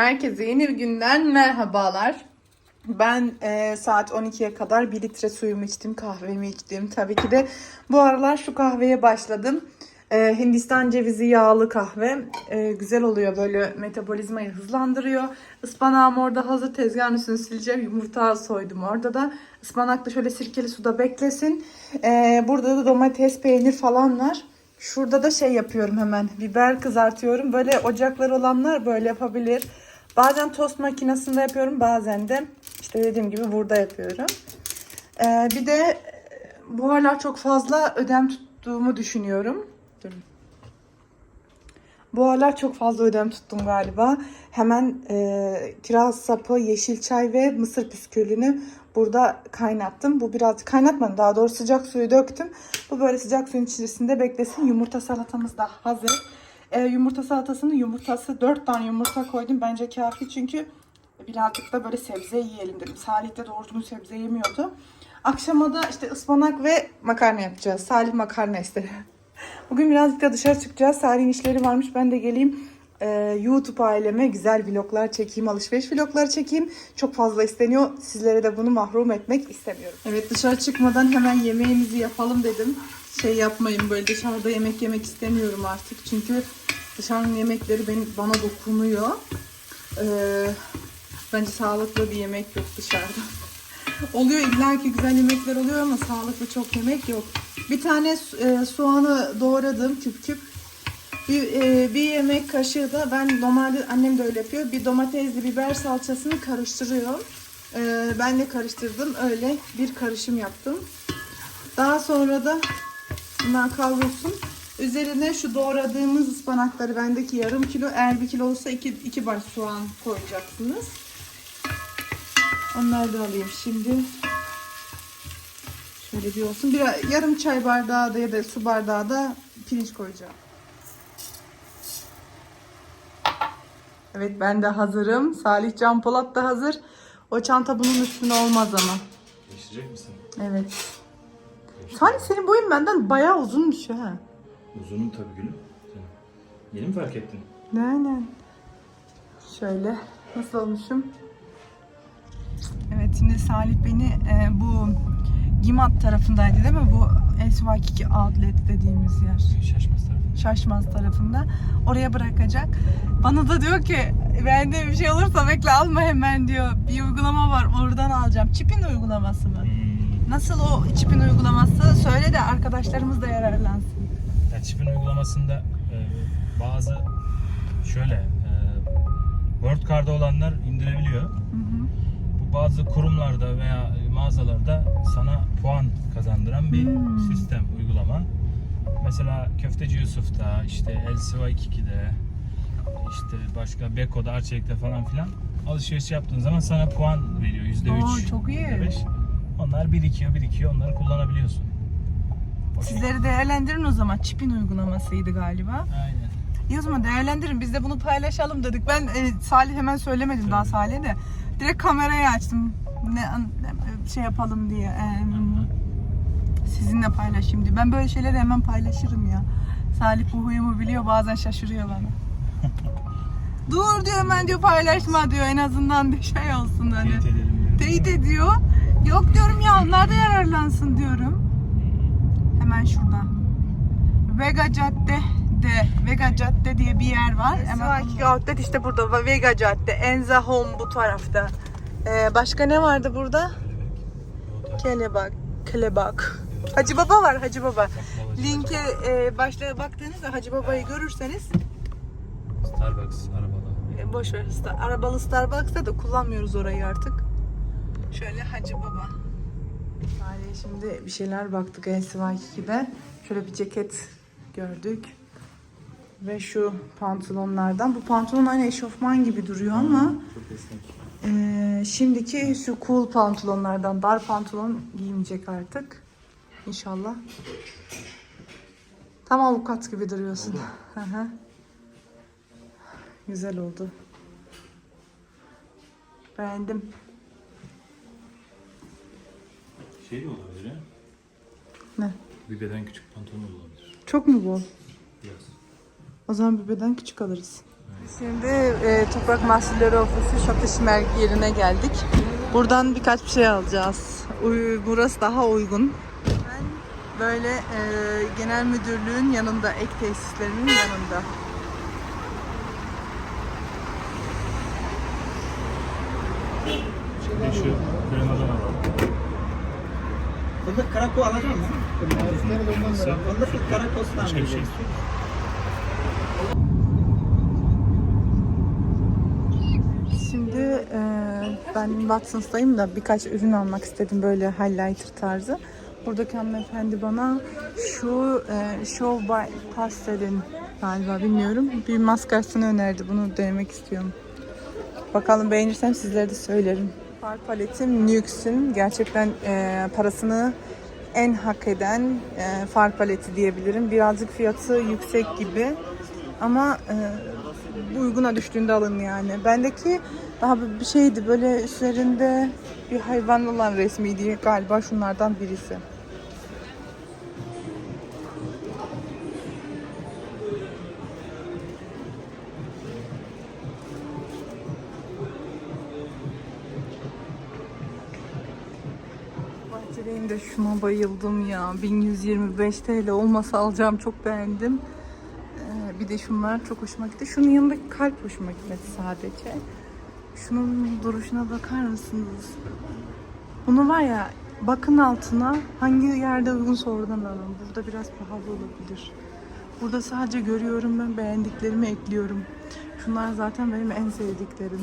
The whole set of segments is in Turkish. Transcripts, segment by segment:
Herkese yeni bir günden merhabalar. Ben e, saat 12'ye kadar 1 litre suyumu içtim, kahvemi içtim. Tabii ki de bu aralar şu kahveye başladım. E, Hindistan cevizi yağlı kahve. E, güzel oluyor böyle metabolizmayı hızlandırıyor. Ispanağım orada hazır tezgahın üstünü sileceğim. Yumurta soydum orada da. Ispanak da şöyle sirkeli suda beklesin. E, burada da domates, peynir falan var. Şurada da şey yapıyorum hemen. Biber kızartıyorum. Böyle ocakları olanlar böyle yapabilir. Bazen tost makinesinde yapıyorum. Bazen de işte dediğim gibi burada yapıyorum. Ee, bir de e, bu aralar çok fazla ödem tuttuğumu düşünüyorum. Durun. Bu aralar çok fazla ödem tuttum galiba. Hemen e, kiraz sapı, yeşil çay ve mısır püskülünü burada kaynattım. Bu biraz kaynatmadım daha doğrusu sıcak suyu döktüm. Bu böyle sıcak suyun içerisinde beklesin. Yumurta salatamız da hazır. E, yumurta salatasının yumurtası 4 tane yumurta koydum. Bence kafi çünkü birazcık da böyle sebze yiyelim dedim. Salih de doğru düzgün sebze yemiyordu. Akşama da işte ıspanak ve makarna yapacağız. Salih makarna istedi. Bugün birazcık da dışarı çıkacağız. Salih'in işleri varmış. Ben de geleyim e, YouTube aileme güzel vloglar çekeyim, alışveriş vlogları çekeyim. Çok fazla isteniyor. Sizlere de bunu mahrum etmek istemiyorum. Evet dışarı çıkmadan hemen yemeğimizi yapalım dedim. Şey yapmayın böyle dışarıda yemek yemek istemiyorum artık. Çünkü dışarının yemekleri beni, bana dokunuyor. Ee, bence sağlıklı bir yemek yok dışarıda. Oluyor illa ki güzel yemekler oluyor ama sağlıklı çok yemek yok. Bir tane e, soğanı doğradım küp küp. Bir, e, bir yemek kaşığı da ben normalde annem de öyle yapıyor. Bir domatesli biber salçasını karıştırıyorum. E, ben de karıştırdım. Öyle bir karışım yaptım. Daha sonra da bunlar kavrulsun. Üzerine şu doğradığımız ıspanakları bendeki yarım kilo. Eğer bir kilo olsa iki, iki baş soğan koyacaksınız. Onları da alayım şimdi. Şöyle bir olsun. Bir yarım çay bardağı da ya da su bardağı da pirinç koyacağım. Evet ben de hazırım. Salih Can Polat da hazır. O çanta bunun üstüne olmaz ama. Değiştirecek misin? Evet. Salih senin boyun benden bayağı uzunmuş ha. Uzunum tabii gülüm. Sen yeni mi fark ettin? Aynen. Şöyle. Nasıl olmuşum? Evet şimdi Salih beni e, bu Gimat tarafındaydı değil mi? Bu SY2 Outlet dediğimiz yer. Şaşmaz tarafı. Şaşmaz tarafında. Oraya bırakacak. Bana da diyor ki bende bir şey olursa bekle alma hemen diyor. Bir uygulama var oradan alacağım. Çipin uygulaması mı? Hmm. Nasıl o çipin uygulaması? Söyle de arkadaşlarımız da yararlansın. Yani çipin uygulamasında e, bazı şöyle e, World Card'da olanlar indirebiliyor. Hı hı. Bu bazı kurumlarda veya mağazalarda sana puan kazandıran bir Hmm. sistem, uygulama. Mesela Köfteci Yusuf'ta, işte LCY2'de, işte başka Beko'da, Arçelik'te falan filan alışveriş yaptığın zaman sana puan veriyor. %3, Aa, çok iyi. %5. Onlar birikiyor, birikiyor. Onları kullanabiliyorsun. O. Sizleri değerlendirin o zaman. Çipin uygulamasıydı galiba. Aynen. İyi o zaman değerlendirin. Biz de bunu paylaşalım dedik. Ben e, Salih hemen söylemedim daha Salih'e de. Direkt kamerayı açtım. Ne, şey yapalım diye. e, sizinle paylaşayım diye. Ben böyle şeyleri hemen paylaşırım ya. Salih bu huyumu biliyor. Bazen şaşırıyor bana. Dur diyor hemen diyor paylaşma diyor. En azından bir şey olsun hani. Teyit edelim. Teyit ediyor. Yok diyorum ya onlar da yararlansın diyorum. Hemen şurada. Vega Cadde de Vega Cadde diye bir yer var. Hemen Outlet işte burada. Vega Cadde. Enza Home bu tarafta. Ee, başka ne vardı burada? Kelebak. Kelebak. Hacı Baba var Hacı Baba. Linke e, başlığa baktığınızda Hacı Baba'yı görürseniz Starbucks arabada. e, boş ver. Star- Arabalı Starbucks'ta da kullanmıyoruz orayı artık. Şöyle Hacı Baba. Aileye şimdi bir şeyler baktık NCY2'de. Şöyle bir ceket gördük. Ve şu pantolonlardan. Bu pantolon aynı eşofman gibi duruyor ama Çok esnek. e, şimdiki şu cool pantolonlardan dar pantolon giymeyecek artık. İnşallah. Tam avukat gibi duruyorsun. Hı hı. Güzel oldu. Beğendim. Şey de olabilir ya. Ne? Bir beden küçük pantolon da olabilir. Çok mu bol? Biraz. O zaman bir beden küçük alırız. Şimdi e, Toprak Mahsulleri Ofisi satış mer- yerine geldik. Buradan birkaç bir şey alacağız. Uy- burası daha uygun. Ben böyle e, genel müdürlüğün yanında, ek tesislerinin yanında. Şu. Fındık karako alacak mısın? Nasıl? Fındık şey istiyor Şimdi e, ben Watson's'tayım da birkaç ürün almak istedim böyle highlighter tarzı. Buradaki hanımefendi bana şu e, Show by Pastel'in galiba bilmiyorum bir maskarasını önerdi. Bunu denemek istiyorum. Bakalım beğenirsem sizlere de söylerim. Far paletim Nux'ün gerçekten e, parasını en hak eden e, far paleti diyebilirim. Birazcık fiyatı yüksek gibi ama e, uyguna düştüğünde alın yani. Bendeki daha bir şeydi böyle üzerinde bir hayvan olan resmiydi galiba şunlardan birisi. Bahçedeyim de şuna bayıldım ya. 1125 TL olmasa alacağım çok beğendim. Ee, bir de şunlar çok hoşuma gitti. Şunun yanındaki kalp hoşuma gitmedi sadece. Şunun duruşuna bakar mısınız? Bunu var ya bakın altına hangi yerde uygun oradan alın. Burada biraz pahalı olabilir. Burada sadece görüyorum ben beğendiklerimi ekliyorum. Şunlar zaten benim en sevdiklerim.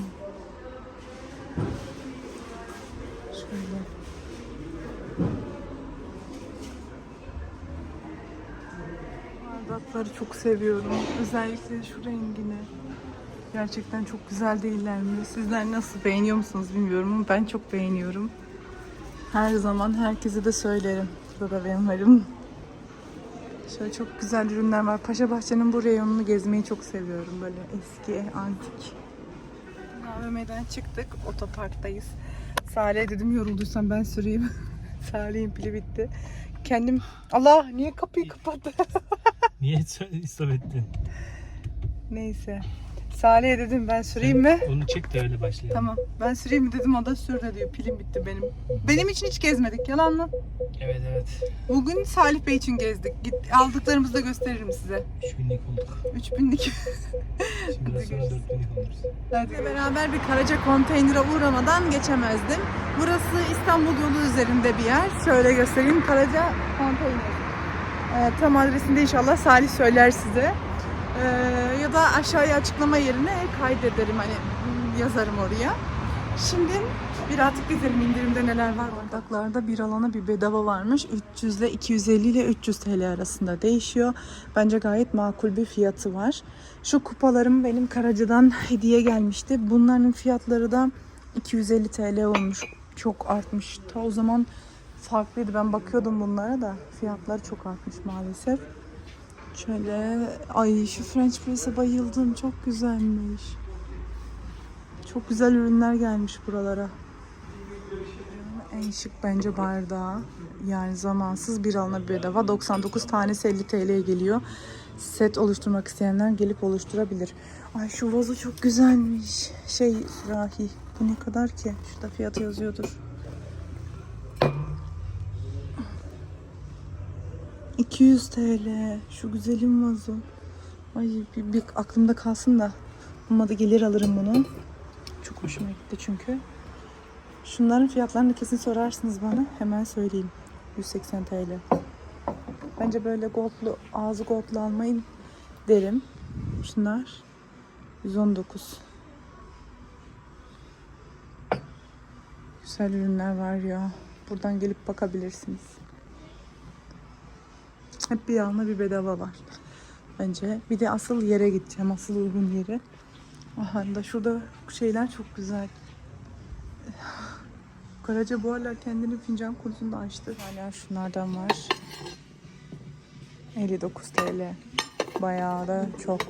Bardakları çok seviyorum. Özellikle şu rengini. Gerçekten çok güzel değiller mi? Sizler nasıl beğeniyor musunuz bilmiyorum ama ben çok beğeniyorum. Her zaman herkese de söylerim. Burada da benim varım. Şöyle çok güzel ürünler var. Paşa Bahçe'nin bu reyonunu gezmeyi çok seviyorum. Böyle eski, antik. AVM'den çıktık. Otoparktayız. Salih'e dedim yorulduysan ben süreyim. Salih'in pili bitti. Kendim... Allah niye kapıyı kapattı? Niye istop ettin? Neyse. Salih'e dedim ben süreyim mi? Onu çek de öyle başlayalım. Tamam. Ben süreyim mi dedim o da sürdü diyor. Pilim bitti benim. Benim için hiç gezmedik. Yalan mı? Evet evet. Bugün Salih Bey için gezdik. Git, aldıklarımızı da gösteririm size. 3000'lik olduk. 3000'lik. Şimdi biraz sonra 4000'lik oluruz. Hadi beraber bir Karaca konteynere uğramadan geçemezdim. Burası İstanbul yolu üzerinde bir yer. Şöyle göstereyim. Karaca konteyner. Ee, tam adresini de inşallah Salih söyler size. Ee, ya da aşağıya açıklama yerine kaydederim hani yazarım oraya. Şimdi bir artık gezelim indirimde neler var. Bardaklarda bir alana bir bedava varmış. 300 ile 250 ile 300 TL arasında değişiyor. Bence gayet makul bir fiyatı var. Şu kupalarım benim Karaca'dan hediye gelmişti. Bunların fiyatları da 250 TL olmuş. Çok artmış. Ta o zaman farklıydı. Ben bakıyordum bunlara da fiyatları çok artmış maalesef. Şöyle ay şu French press'e bayıldım. Çok güzelmiş. Çok güzel ürünler gelmiş buralara. En şık bence bardağı. Yani zamansız bir alına bedava. 99 tanesi 50 TL'ye geliyor. Set oluşturmak isteyenler gelip oluşturabilir. Ay şu vazo çok güzelmiş. Şey sürahi. Bu ne kadar ki? Şurada fiyatı yazıyordur. 200 TL. Şu güzelim vazo. Ay bir, bir aklımda kalsın da. Olmadı gelir alırım bunu. Çok hoşuma gitti çünkü. Şunların fiyatlarını kesin sorarsınız bana. Hemen söyleyeyim. 180 TL. Bence böyle goldlu, ağzı goldlu almayın derim. Şunlar 119. Güzel ürünler var ya. Buradan gelip bakabilirsiniz. Hep bir alma bir bedava var. Bence. Bir de asıl yere gideceğim. Asıl uygun yere. Aha da şurada şeyler çok güzel. Karaca bu aralar kendini fincan konusunda açtı. Hala şunlardan var. 59 TL. Bayağı da çok.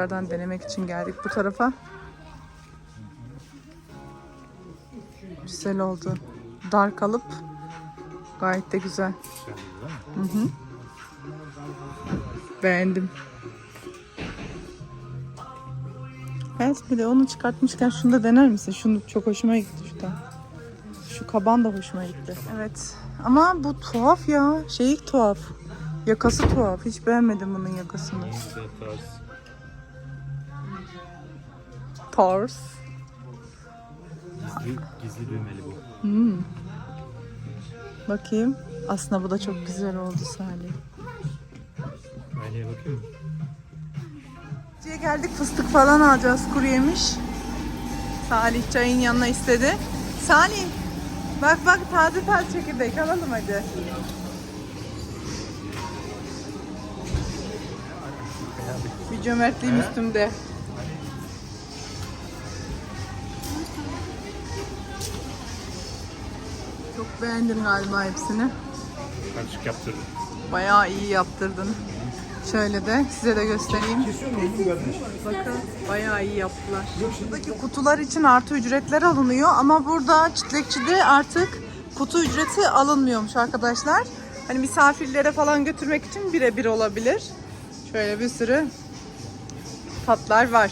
Tekrardan denemek için geldik bu tarafa. Güzel oldu. Dar kalıp gayet de güzel. Hı hı. Beğendim. Evet bir de onu çıkartmışken şunu da dener misin? Şunu çok hoşuma gitti şu da. Şu kaban da hoşuma gitti. Evet. Ama bu tuhaf ya. Şeyi tuhaf. Yakası tuhaf. Hiç beğenmedim bunun yakasını. Tars. Gizli, gizli düğmeli bu. Hmm. Bakayım. Aslında bu da çok güzel oldu Salih. Aileye bakıyor musun? Geldik fıstık falan alacağız kuru yemiş. Salih çayın yanına istedi. Salih bak bak taze taze çekirdek alalım hadi. Bir cömertliğim üstümde. Çok beğendin galiba hepsini. Karışık yaptırdım. Bayağı iyi yaptırdın. Şöyle de size de göstereyim. Bakın bayağı iyi yaptılar. Buradaki kutular için artı ücretler alınıyor ama burada çitlekçide artık kutu ücreti alınmıyormuş arkadaşlar. Hani misafirlere falan götürmek için birebir olabilir. Şöyle bir sürü tatlar var.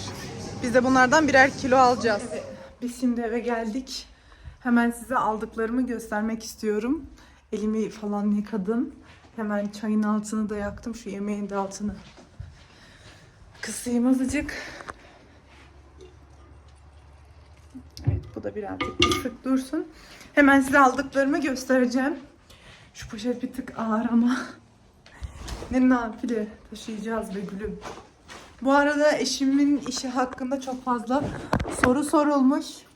Biz de bunlardan birer kilo alacağız. Biz şimdi eve geldik. Hemen size aldıklarımı göstermek istiyorum. Elimi falan yıkadım. Hemen çayın altını da yaktım. Şu yemeğin de altını kısayım azıcık. Evet bu da birazcık kısık dursun. Hemen size aldıklarımı göstereceğim. Şu poşet bir tık ağır ama ne nafile taşıyacağız be gülüm. Bu arada eşimin işi hakkında çok fazla soru sorulmuş.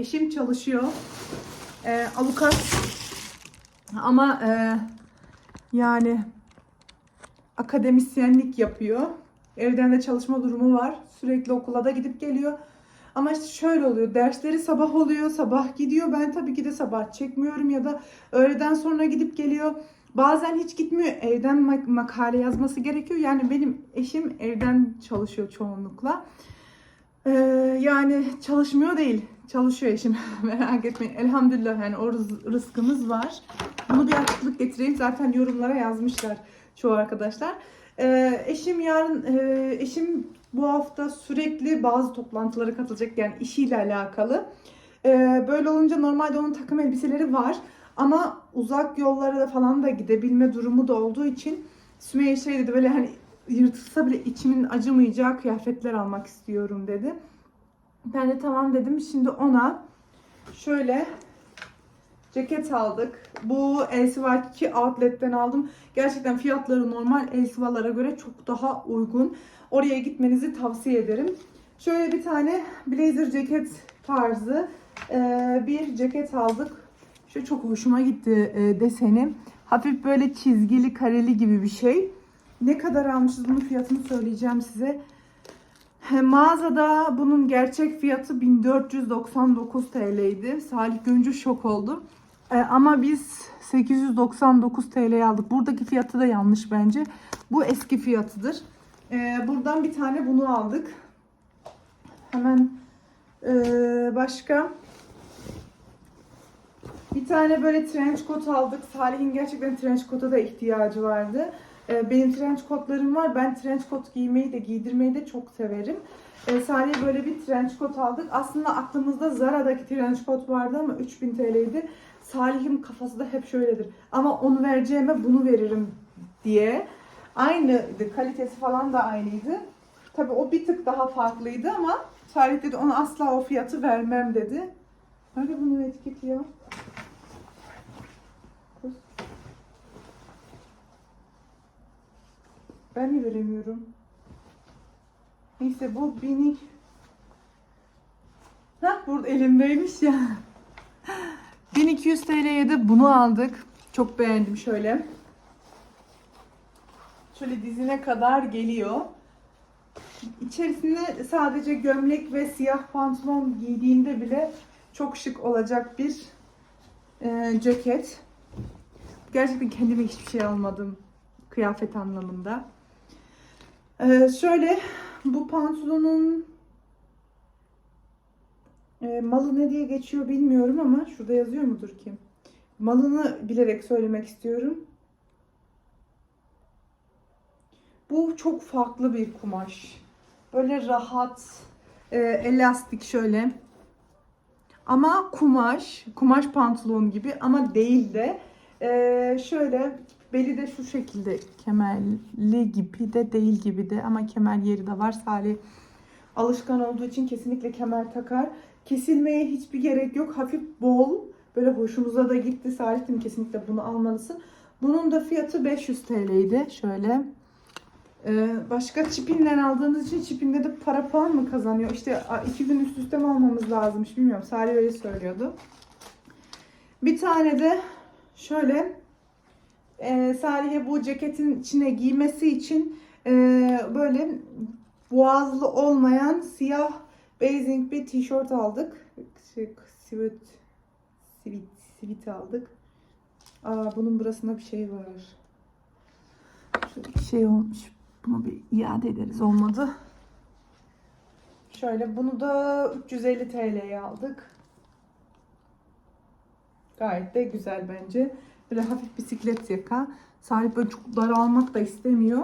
Eşim çalışıyor. Ee, avukat. Ama e, yani akademisyenlik yapıyor. Evden de çalışma durumu var. Sürekli okula da gidip geliyor. Ama işte şöyle oluyor. Dersleri sabah oluyor. Sabah gidiyor. Ben tabii ki de sabah çekmiyorum ya da öğleden sonra gidip geliyor. Bazen hiç gitmiyor. Evden mak- makale yazması gerekiyor. Yani benim eşim evden çalışıyor çoğunlukla. Ee, yani çalışmıyor değil. Çalışıyor eşim. Merak etmeyin. Elhamdülillah yani o rız- rızkımız var. Bunu bir açıklık getireyim. Zaten yorumlara yazmışlar çoğu arkadaşlar. Ee, eşim yarın, e, eşim bu hafta sürekli bazı toplantılara katılacak yani işiyle alakalı. Ee, böyle olunca normalde onun takım elbiseleri var. Ama uzak yollara da falan da gidebilme durumu da olduğu için Sümeyye şey dedi böyle hani yırtılsa bile içimin acımayacağı kıyafetler almak istiyorum dedi. Ben de tamam dedim. Şimdi ona şöyle ceket aldık. Bu LCY2 outlet'ten aldım. Gerçekten fiyatları normal LCY'lara göre çok daha uygun. Oraya gitmenizi tavsiye ederim. Şöyle bir tane blazer ceket tarzı e, bir ceket aldık. Şu çok hoşuma gitti e, deseni. Hafif böyle çizgili, kareli gibi bir şey. Ne kadar almışız bunun fiyatını söyleyeceğim size. Mağazada bunun gerçek fiyatı 1499 TL'ydi. Salih görünce şok oldu. Ee, ama biz 899 TL aldık. Buradaki fiyatı da yanlış bence. Bu eski fiyatıdır. Ee, buradan bir tane bunu aldık. Hemen ee, başka bir tane böyle trench coat aldık. Salih'in gerçekten trench coat'a da ihtiyacı vardı. Ee, benim trench coatlarım var. Ben trench coat giymeyi de giydirmeyi de çok severim. Ee, Salih'e böyle bir trench coat aldık. Aslında aklımızda Zara'daki trench coat vardı ama 3000 TL'ydi. Salih'in kafası da hep şöyledir. Ama onu vereceğime bunu veririm diye. Aynıydı. Kalitesi falan da aynıydı. Tabii o bir tık daha farklıydı ama Salih dedi ona asla o fiyatı vermem dedi. Nerede bunun etiketi ya? Ben mi veremiyorum? Neyse bu bini... Hah burada elimdeymiş ya. 1200 TL'ye de bunu aldık. Çok beğendim şöyle. Şöyle dizine kadar geliyor. İçerisinde sadece gömlek ve siyah pantolon giydiğinde bile çok şık olacak bir e, ceket. Gerçekten kendime hiçbir şey almadım kıyafet anlamında. Ee, şöyle bu pantolonun e, malı ne diye geçiyor bilmiyorum ama şurada yazıyor mudur ki? Malını bilerek söylemek istiyorum. Bu çok farklı bir kumaş. Böyle rahat, e, elastik şöyle. Ama kumaş, kumaş pantolon gibi ama değil de e, şöyle beli de şu şekilde kemerli gibi de değil gibi de ama kemer yeri de var. Salih alışkan olduğu için kesinlikle kemer takar. Kesilmeye hiçbir gerek yok. Hafif bol. Böyle hoşumuza da gitti. Salih'im kesinlikle bunu almalısın. Bunun da fiyatı 500 TL'ydi. Şöyle. Ee, başka çipinden aldığınız için çipinde de para puan mı kazanıyor? İşte iki gün üst üste mi almamız lazımmış bilmiyorum. Salih öyle söylüyordu. Bir tane de şöyle e, Salih'e bu ceketin içine giymesi için e, böyle boğazlı olmayan siyah basing bir tişört aldık. Şey, sivit, sivit, sivit aldık. Aa, bunun burasında bir şey var. Şöyle şey olmuş. Bunu bir iade ederiz olmadı. Şöyle bunu da 350 TL'ye aldık. Gayet de güzel bence. Böyle hafif bisiklet yaka. Salih böyle çok daralmak da istemiyor.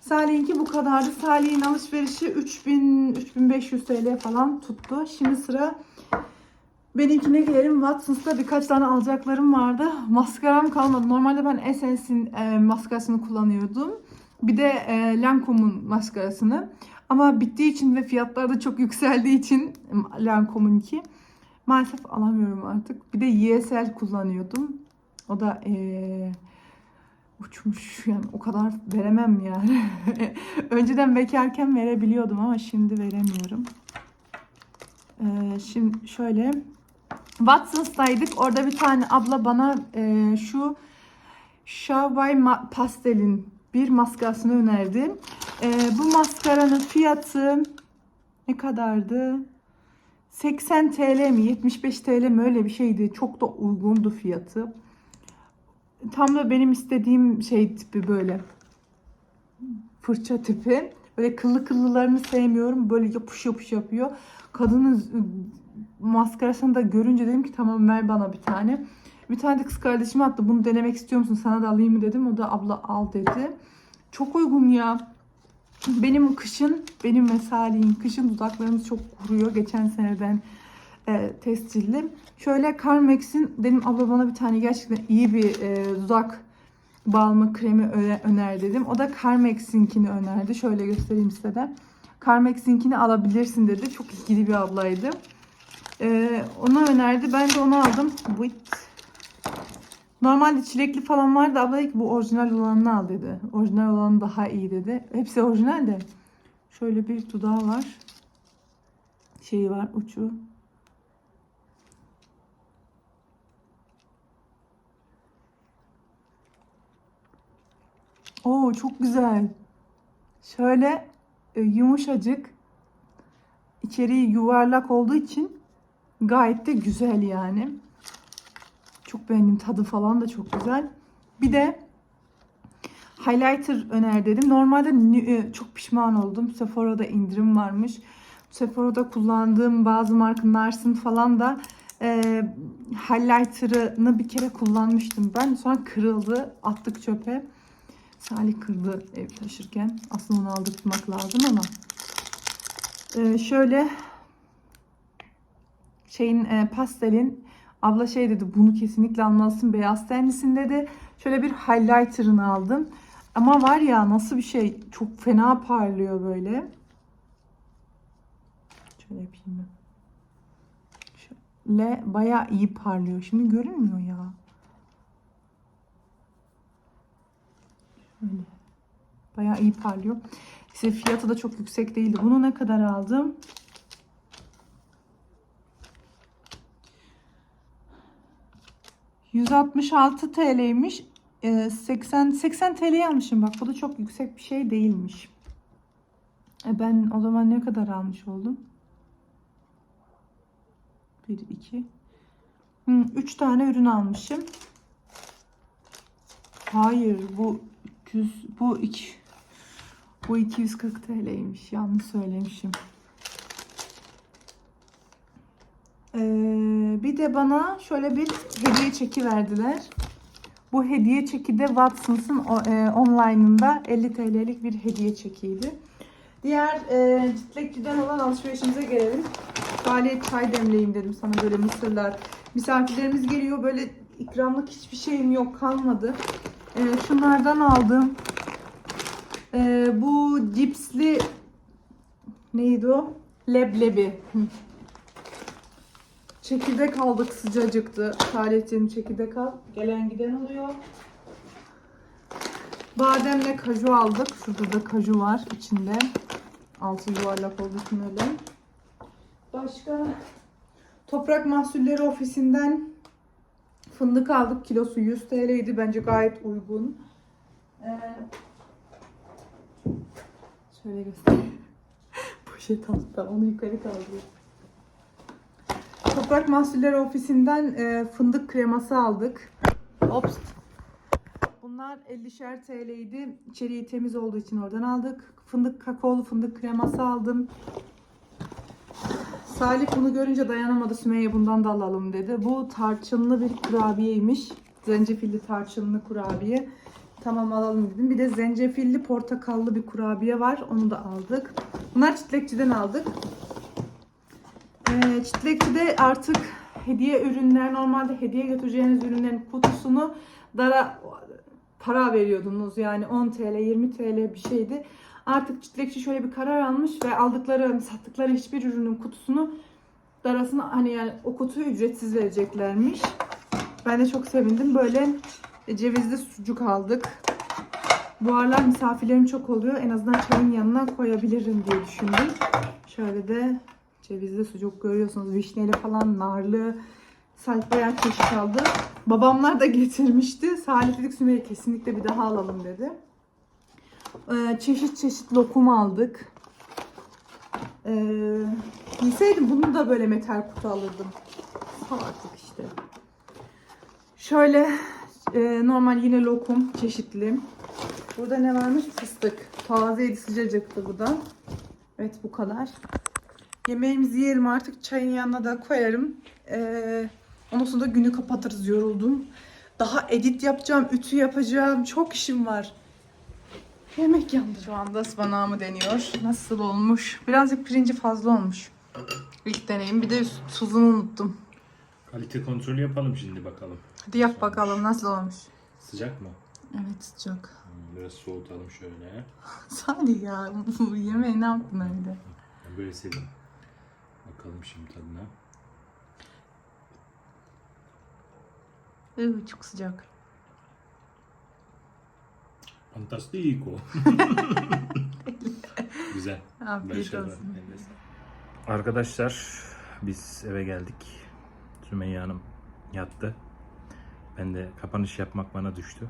Salih'inki bu kadardı. Salih'in alışverişi 3000 3500 TL falan tuttu. Şimdi sıra benimkine gelelim. Watsons'ta birkaç tane alacaklarım vardı. Maskaram kalmadı. Normalde ben Essence'in e, maskarasını kullanıyordum. Bir de e, Lancome'un maskarasını. Ama bittiği için ve fiyatlar da çok yükseldiği için Lancome'unki maalesef alamıyorum artık. Bir de YSL kullanıyordum. O da e, uçmuş yani o kadar veremem yani. Önceden bekarken verebiliyordum ama şimdi veremiyorum. Ee, şimdi şöyle Watson's'taydık. Orada bir tane abla bana e, şu Shavay ma- pastelin bir maskarasını önerdi. E, bu maskaranın fiyatı ne kadardı? 80 TL mi 75 TL mi öyle bir şeydi. Çok da uygundu fiyatı. Tam da benim istediğim şey tipi böyle. Fırça tipi. Böyle kıllı kıllılarını sevmiyorum. Böyle yapış yapış yapıyor. Kadının maskarasını da görünce dedim ki tamam ver bana bir tane. Bir tane de kız kardeşim attı. Bunu denemek istiyor musun? Sana da alayım mı dedim. O da abla al dedi. Çok uygun ya. Benim kışın, benim ve kışın dudaklarımız çok kuruyor. Geçen seneden e, tescilli. Şöyle Carmex'in dedim abla bana bir tane gerçekten iyi bir e, dudak balmı kremi öne- öner dedim. O da Carmex'inkini önerdi. Şöyle göstereyim size de. Carmex'inkini alabilirsin dedi. Çok ilgili bir ablaydı. E, onu önerdi. Ben de onu aldım. Bu Normalde çilekli falan vardı. Abla dedi ki bu orijinal olanını al dedi. Orijinal olan daha iyi dedi. Hepsi orijinal de. Şöyle bir dudağı var. Şeyi var uçu. Oo çok güzel. Şöyle e, yumuşacık. İçeriği yuvarlak olduğu için gayet de güzel yani. Çok beğendim. Tadı falan da çok güzel. Bir de highlighter öner dedim. Normalde e, çok pişman oldum. Sephora'da indirim varmış. Sephora'da kullandığım bazı marka Nars'ın falan da e, highlighter'ını bir kere kullanmıştım ben. Sonra kırıldı. Attık çöpe. Salih kırdı ev taşırken. Aslında onu aldırtmak lazım ama. E, şöyle şeyin e, pastelin abla şey dedi bunu kesinlikle almalısın beyaz tenlisin dedi. Şöyle bir highlighter'ını aldım. Ama var ya nasıl bir şey çok fena parlıyor böyle. Şöyle yapayım ben. Şöyle bayağı iyi parlıyor. Şimdi görünmüyor ya. Şöyle. Bayağı iyi parlıyor. İşte fiyatı da çok yüksek değildi. Bunu ne kadar aldım? ...166 TL'ymiş. Ee, 80 80 TL'ye almışım bak. Bu da çok yüksek bir şey değilmiş. E ben o zaman ne kadar almış oldum? 1 2 3 tane ürün almışım. Hayır bu 300 bu 2 bu Bu 240 TL'ymiş. Yanlış söylemişim. Ee, bir de bana şöyle bir hediye çeki verdiler. Bu hediye çeki de Watsons'ın e, online'ında 50 TL'lik bir hediye çekiydi. Diğer e, citlekçiden olan alışverişimize gelelim. Faaliyet çay demleyeyim dedim sana böyle mısırlar. Misafirlerimiz geliyor böyle ikramlık hiçbir şeyim yok kalmadı. E, şunlardan aldım. E, bu cipsli neydi o? Leblebi. Çekirdek aldık sıcacıktı. Faaliyetçinin çekirdek al. Gelen giden oluyor. Bademle kaju aldık. Şurada da kaju var içinde. Altı yuvarlak olduğu için. Başka Toprak Mahsulleri Ofisi'nden fındık aldık. Kilosu 100 TL'ydi. Bence gayet uygun. Ee, şöyle göstereyim. Poşet altta. Onu yukarı kaldırıyorum. Toprak Mahsulleri Ofisi'nden e, fındık kreması aldık. Ops. Bunlar 50'şer TL'ydi. İçeriği temiz olduğu için oradan aldık. Fındık kakaolu fındık kreması aldım. Salih bunu görünce dayanamadı. Sümeyye bundan da alalım dedi. Bu tarçınlı bir kurabiyeymiş. Zencefilli tarçınlı kurabiye. Tamam alalım dedim. Bir de zencefilli portakallı bir kurabiye var. Onu da aldık. Bunlar çitlekçiden aldık. Ee, çitlekçide artık hediye ürünler normalde hediye götüreceğiniz ürünlerin kutusunu dara para veriyordunuz. Yani 10 TL, 20 TL bir şeydi. Artık çitlekçi şöyle bir karar almış ve aldıkları, sattıkları hiçbir ürünün kutusunu darasını hani yani o kutuyu ücretsiz vereceklermiş. Ben de çok sevindim. Böyle cevizli sucuk aldık. Bu aralar misafirlerim çok oluyor. En azından çayın yanına koyabilirim diye düşündüm. Şöyle de cevizli sucuk görüyorsunuz. Vişneli falan, narlı. Salih bayağı çeşit aldı. Babamlar da getirmişti. Salih dedik Sümeyye kesinlikle bir daha alalım dedi. Ee, çeşit çeşit lokum aldık. Ee, bilseydim bunu da böyle metal kutu alırdım. Salaklık işte. Şöyle e, normal yine lokum çeşitli. Burada ne varmış? Fıstık. Tazeydi sıcacıktı bu da. Evet bu kadar. Yemeğimizi yiyelim artık çayın yanına da koyarım. Ee, ondan sonra da günü kapatırız yoruldum. Daha edit yapacağım, ütü yapacağım. Çok işim var. Yemek yandı şu anda ıspanağımı deniyor. Nasıl olmuş? Birazcık pirinci fazla olmuş. İlk deneyim. Bir de tuzunu unuttum. Kalite kontrolü yapalım şimdi bakalım. Hadi yap bakalım nasıl olmuş. Sıcak mı? Evet sıcak. Hmm, Biraz soğutalım şöyle. Salih ya bu yemeği ne yaptın öyle? Ben böyle sevdim. Bakalım şimdi tadına. Iı, çok sıcak. Fantastico. Güzel. Afiyet Başarılar. olsun. Arkadaşlar biz eve geldik. Sümeyye Hanım yattı. Ben de kapanış yapmak bana düştü.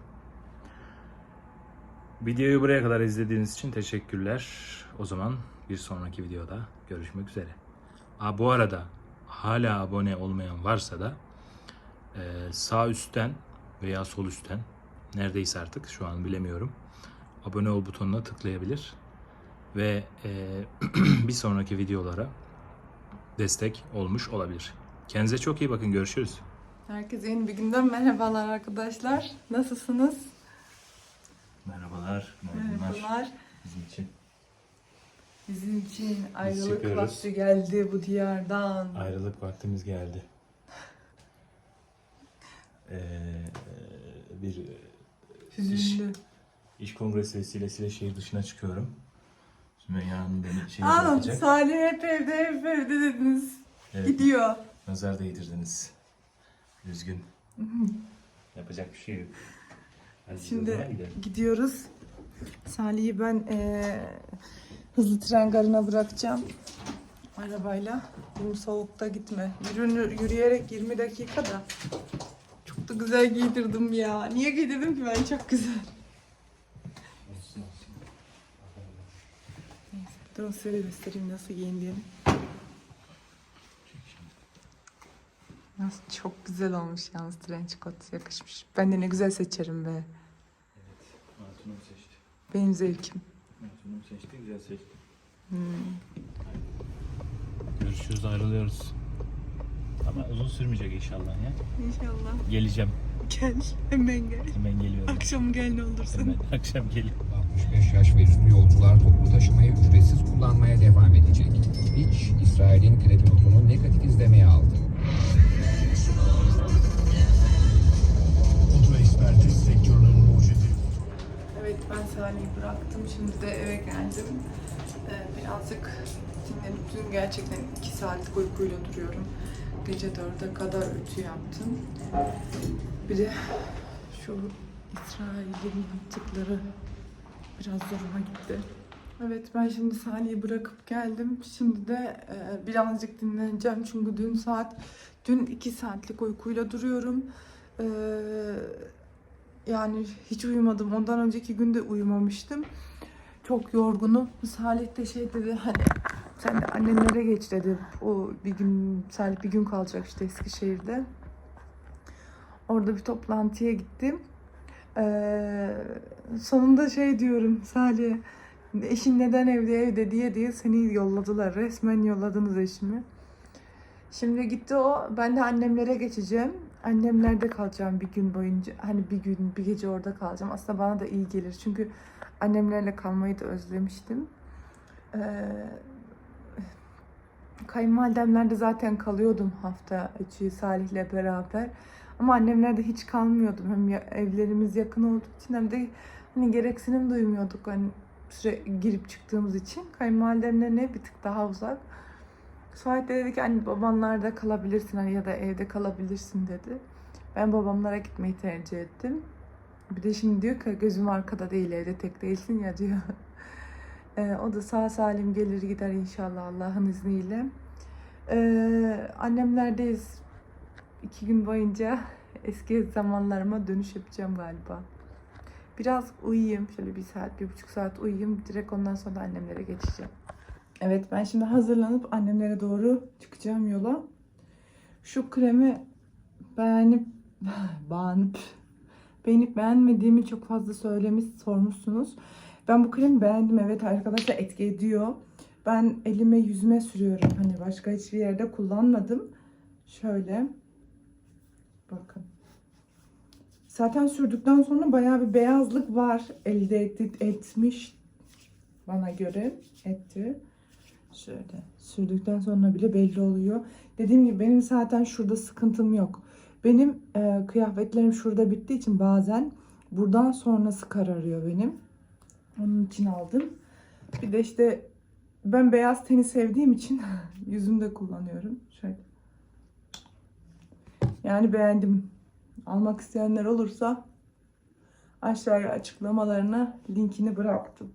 Videoyu buraya kadar izlediğiniz için teşekkürler. O zaman bir sonraki videoda görüşmek üzere. Aa, bu arada hala abone olmayan varsa da e, sağ üstten veya sol üstten neredeyse artık şu an bilemiyorum. Abone ol butonuna tıklayabilir ve e, bir sonraki videolara destek olmuş olabilir. Kendinize çok iyi bakın. Görüşürüz. Herkese yeni bir günden merhabalar arkadaşlar. Nasılsınız? Merhabalar. Merhabalar. Bizim için. Bizim için ayrılık çıkıyoruz. vakti geldi bu diyardan. Ayrılık vaktimiz geldi. Ee, bir Hüzünlü. iş kongresi vesilesiyle şehir dışına çıkıyorum. Sümeyye Hanım beni şehir Anam bırakacak. Salih hep evde hep evde dediniz. Evet, Gidiyor. nazar değdirdiniz. Üzgün. Yapacak bir şey yok. Hadi biz o zaman Şimdi gidelim. gidiyoruz. Salih'i ben eee, hızlı tren garına bırakacağım. Arabayla. Bu soğukta gitme. Yürünür, yürüyerek 20 dakikada. Çok da güzel giydirdim ya. Niye giydirdim ki ben? Çok güzel. Olsun, olsun. Dur size de göstereyim nasıl giyindiğini. Nasıl çok güzel olmuş yalnız trench coat yakışmış. Ben de ne güzel seçerim be. Hatunum seçti. Benim zevkim. Hatunum seçti. seçti, güzel seçti. Görüşürüz ayrılıyoruz. Ama uzun sürmeyecek inşallah ya. İnşallah. Geleceğim. Gel. Hemen gel. Hemen geliyorum. Akşam gel ne olursun. Hemen akşam geliyorum. 65 yaş ve üstü yolcular toplu taşımayı ücretsiz kullanmaya devam edecek. İç, İsrail'in kredi notunu negatif izlemeye aldı. Evet ben Salih'i bıraktım. Şimdi de eve geldim. Ee, birazcık dinlenip dün gerçekten 2 saatlik uykuyla duruyorum. Gece 4'e kadar ütü yaptım. Bir de şu İsrail'in yaptıkları biraz zoruma gitti. Evet ben şimdi Salih'i bırakıp geldim. Şimdi de e, birazcık dinleneceğim. Çünkü dün saat dün 2 saatlik uykuyla duruyorum. Eee yani hiç uyumadım. Ondan önceki gün de uyumamıştım. Çok yorgunum. Salih de şey dedi hani sen de annenlere geç dedi. O bir gün Salih bir gün kalacak işte Eskişehir'de. Orada bir toplantıya gittim. Ee, sonunda şey diyorum Salih eşin neden evde evde diye diye seni yolladılar. Resmen yolladınız eşimi. Şimdi gitti o. Ben de annemlere geçeceğim. Annemlerde kalacağım bir gün boyunca. Hani bir gün, bir gece orada kalacağım. Aslında bana da iyi gelir. Çünkü annemlerle kalmayı da özlemiştim. Ee, kayınvalidemlerde zaten kalıyordum hafta içi Salih'le beraber. Ama annemlerde hiç kalmıyordum. Hem evlerimiz yakın olduğu için hem de hani gereksinim duymuyorduk. Hani süre girip çıktığımız için. Kayınvalidemle ne bir tık daha uzak. Suat de dedi ki anne babanlarda kalabilirsin hani ya da evde kalabilirsin dedi. Ben babamlara gitmeyi tercih ettim. Bir de şimdi diyor ki gözüm arkada değil evde tek değilsin ya diyor. Ee, o da sağ salim gelir gider inşallah Allah'ın izniyle. Ee, annemlerdeyiz. iki gün boyunca eski zamanlarıma dönüş yapacağım galiba. Biraz uyuyayım. Şöyle bir saat, bir buçuk saat uyuyayım. Direkt ondan sonra annemlere geçeceğim. Evet ben şimdi hazırlanıp annemlere doğru çıkacağım yola. Şu kremi beğenip beğenip beğenip beğenmediğimi çok fazla söylemiş sormuşsunuz. Ben bu kremi beğendim evet arkadaşlar etki ediyor. Ben elime yüzüme sürüyorum. Hani başka hiçbir yerde kullanmadım. Şöyle. Bakın. Zaten sürdükten sonra bayağı bir beyazlık var. Elde etmiş bana göre etti. Şöyle sürdükten sonra bile belli oluyor. Dediğim gibi benim zaten şurada sıkıntım yok. Benim e, kıyafetlerim şurada bittiği için bazen buradan sonrası kararıyor benim. Onun için aldım. Bir de işte ben beyaz teni sevdiğim için yüzümde kullanıyorum. Şöyle. Yani beğendim. Almak isteyenler olursa aşağıya açıklamalarına linkini bıraktım.